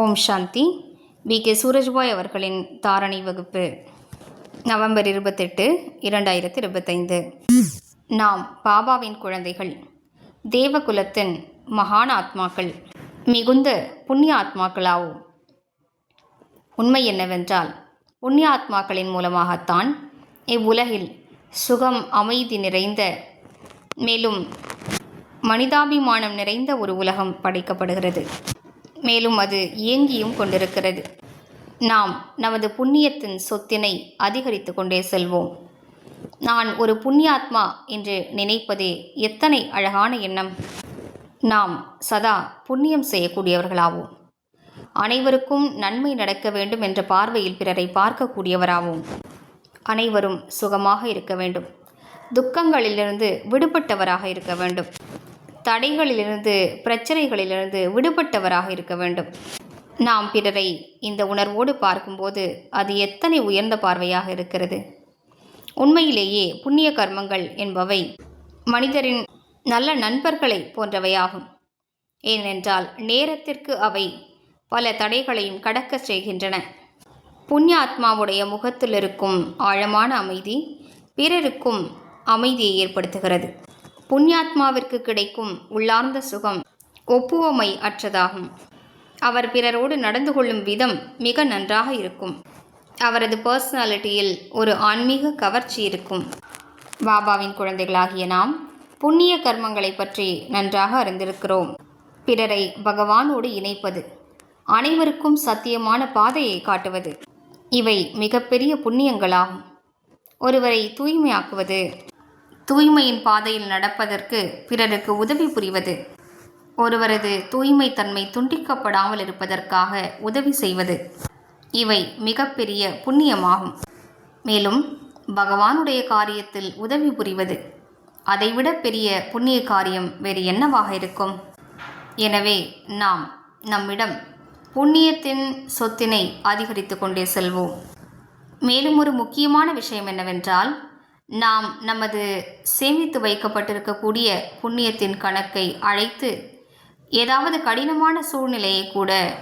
Om Shanti. We. K. Surajbhai அவர்களின் தாரணை வகுப்பு நவம்பர் இருபத்தெட்டு இரண்டாயிரத்தி இருபத்தைந்து. நாம் பாபாவின் குழந்தைகள் தேவகுலத்தின் மகான் ஆத்மாக்கள் மிகுந்த புண்ணிய ஆத்மாக்களாகும் உண்மை என்னவென்றால் புண்ணிய ஆத்மாக்களின் மூலமாகத்தான் இவ்வுலகில் சுகம் அமைதி நிறைந்த மேலும் மனிதாபிமானம் நிறைந்த ஒரு உலகம் படைக்கப்படுகிறது. மேலும் அது இயங்கியும் கொண்டிருக்கிறது. நாம் நமது புண்ணியத்தின் சொத்தினை அதிகரித்து கொண்டே செல்வோம். நான் ஒரு புண்ணியாத்மா என்று நினைப்பதே எத்தனை அழகான எண்ணம். நாம் சதா புண்ணியம் செய்யக்கூடியவர்களாவோம். அனைவருக்கும் நன்மை நடக்க வேண்டும் என்ற பார்வையில் பிறரை பார்க்கக்கூடியவராவோம். அனைவரும் சுகமாக இருக்க வேண்டும். துக்கங்களிலிருந்து விடுபட்டவராக இருக்க வேண்டும். தடைகளிலிருந்து பிரச்சனைகளிலிருந்து விடுபட்டவராக இருக்க வேண்டும். நாம் பிறரை இந்த உணர்வோடு பார்க்கும்போது அது எத்தனை உயர்ந்த பார்வையாக இருக்கிறது. உண்மையிலேயே புண்ணிய கர்மங்கள் என்பவை மனிதரின் நல்ல நண்பர்களை போன்றவையாகும். ஏனென்றால் நேரத்திற்கு அவை பல தடைகளையும் கடக்கச் செய்கின்றன. புண்ணியாத்மாவுடைய முகத்தில் இருக்கும் ஆழமான அமைதி பிறருக்கும் அமைதியை ஏற்படுத்துகிறது. புண்ணியாத்மாவிற்கு கிடைக்கும் உள்ளார்ந்த சுகம் ஒப்புவமை அற்றதாகும். அவர் பிறரோடு நடந்து கொள்ளும் விதம் மிக நன்றாக இருக்கும். அவரது பர்சனாலிட்டியில் ஒரு ஆன்மீக கவர்ச்சி இருக்கும். பாபாவின் குழந்தைகளாகிய நாம் புண்ணிய கர்மங்களை பற்றி நன்றாக அறிந்திருக்கிறோம். பிறரை பகவானோடு இணைப்பது அனைவருக்கும் சத்தியமான பாதையை காட்டுவது இவை மிகப்பெரிய புண்ணியங்களாகும். ஒருவரை தூய்மையாக்குவது தூய்மையின் பாதையில் நடப்பதற்கு பிறருக்கு உதவி புரிவது. ஒருவரது தூய்மை தன்மை துண்டிக்கப்படாமல் இருப்பதற்காக உதவி செய்வது. இவை மிகப்பெரிய புண்ணியமாகும். மேலும் பகவானுடைய காரியத்தில் உதவி புரிவது. அதைவிட பெரிய புண்ணிய காரியம் வேறு என்னவாக இருக்கும்? எனவே நாம் நம்மிடம் புண்ணியத்தின் சொத்தினை அதிகரித்து கொண்டே செல்வோம். மேலும் ஒரு முக்கியமான விஷயம் என்னவென்றால் நாம் நமது சேமித்து வைக்கப்பட்டிருக்கக்கூடிய புண்ணியத்தின் கணக்கை அழைத்து ஏதாவது கடினமான சூழ்நிலையை கூட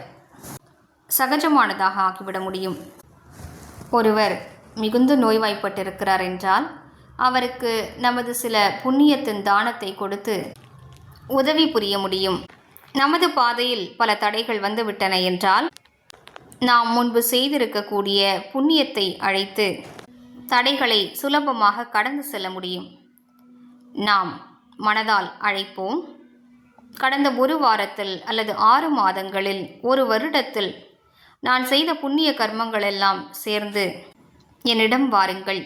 சகஜமானதாக ஆக்கிவிட முடியும். ஒருவர் மிகுந்த நோய்வாய்ப்பட்டிருக்கிறார் என்றால் அவருக்கு நமது சில புண்ணியத்தின் தானத்தை கொடுத்து உதவி புரிய முடியும். நமது பாதையில் பல தடைகள் வந்துவிட்டன என்றால் நாம் முன்பு செய்திருக்கக்கூடிய புண்ணியத்தை அழைத்து தடைகளை சுலபமாக கடந்து செல்ல முடியும். நாம் மனதால் அழைப்போம். கடந்த ஒரு வாரத்தில் அல்லது ஆறு மாதங்களில் ஒரு வருடத்தில் நான் செய்த புண்ணிய கர்மங்கள் எல்லாம் சேர்ந்து என்னிடம் வாருங்கள்.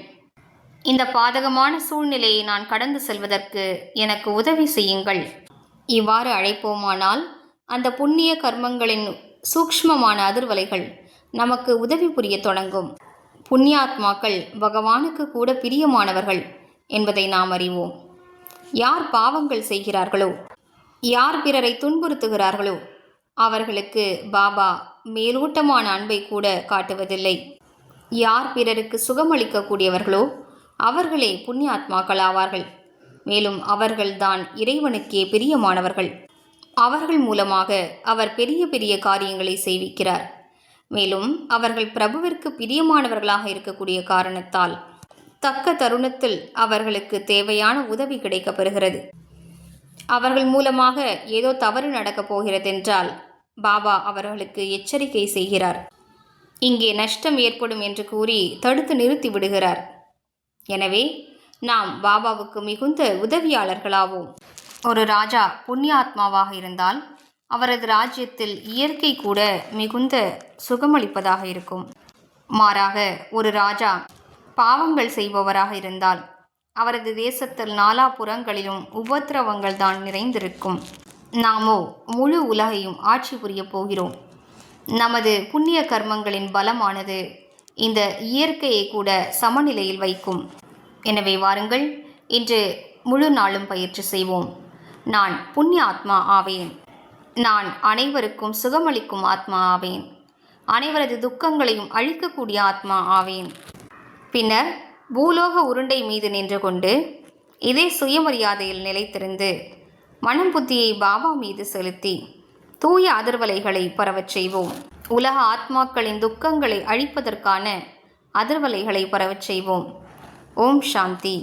இந்த பாதகமான சூழ்நிலையை நான் கடந்து செல்வதற்கு எனக்கு உதவி செய்யுங்கள். இவ்வாறு அழைப்போமானால் அந்த புண்ணிய கர்மங்களின் சூக்ஷ்மமான அதிர்வலைகள் நமக்கு உதவி புரிய தொடங்கும். புண்ணியாத்மாக்கள் பகவானுக்கு கூட பிரியமானவர்கள் என்பதை நாம் அறிவோம். யார் பாவங்கள் செய்கிறார்களோ யார் பிறரை துன்புறுத்துகிறார்களோ அவர்களுக்கு பாபா மேலோட்டமான அன்பை கூட காட்டுவதில்லை. யார் பிறருக்கு சுகமளிக்கக்கூடியவர்களோ அவர்களே புண்ணியாத்மாக்கள் ஆவார்கள். மேலும் அவர்கள்தான் இறைவனுக்கே பிரியமானவர்கள். அவர்கள் மூலமாக அவர் பெரிய பெரிய காரியங்களை செய்விக்கிறார். மேலும் அவர்கள் பிரபுவிற்கு பிரியமானவர்களாக இருக்கக்கூடிய காரணத்தால் தக்க தருணத்தில் அவர்களுக்கு தேவையான உதவி கிடைக்கப்பெறுகிறது. அவர்கள் மூலமாக ஏதோ தவறு நடக்கப் போகிறதென்றால் பாபா அவர்களுக்கு எச்சரிக்கை செய்கிறார். இங்கே நஷ்டம் ஏற்படும் என்று கூறி தடுத்து நிறுத்தி விடுகிறார். எனவே நாம் பாபாவுக்கு மிகுந்த உதவியாளர்களாவோம். ஒரு ராஜா புண்ணியாத்மாவாக இருந்தால் அவரது ராஜ்யத்தில் இயற்கை கூட மிகுந்த சுகமளிப்பதாக இருக்கும். மாறாக ஒரு ராஜா பாவங்கள் செய்பவராக இருந்தால் அவரது தேசத்தில் நாலாபுறங்களிலும் உபத்திரவங்கள் தான் நிறைந்திருக்கும். நாமோ முழு உலகையும் ஆட்சி புரியப் போகிறோம். நமது புண்ணிய கர்மங்களின் பலமானது இந்த இயற்கையை கூட சமநிலையில் வைக்கும். எனவே வாருங்கள் இன்று முழு நாளும் பயிற்சி செய்வோம். நான் புண்ணிய ஆத்மா ஆவேன். நான் அனைவருக்கும் சுகமளிக்கும் ஆத்மா ஆவேன். அனைவரது துக்கங்களையும் அழிக்கக்கூடிய ஆத்மா ஆவேன். பின்னர் பூலோக உருண்டை மீது நின்று கொண்டு இதே சுயமரியாதையில் நிலைத்திருந்து மனம் புத்தியை பாபா மீது செலுத்தி தூய அதிர்வலைகளை பரவச் செய்வோம். உலக ஆத்மாக்களின் துக்கங்களை அழிப்பதற்கான அதிர்வலைகளை பரவச் செய்வோம். ஓம் சாந்தி.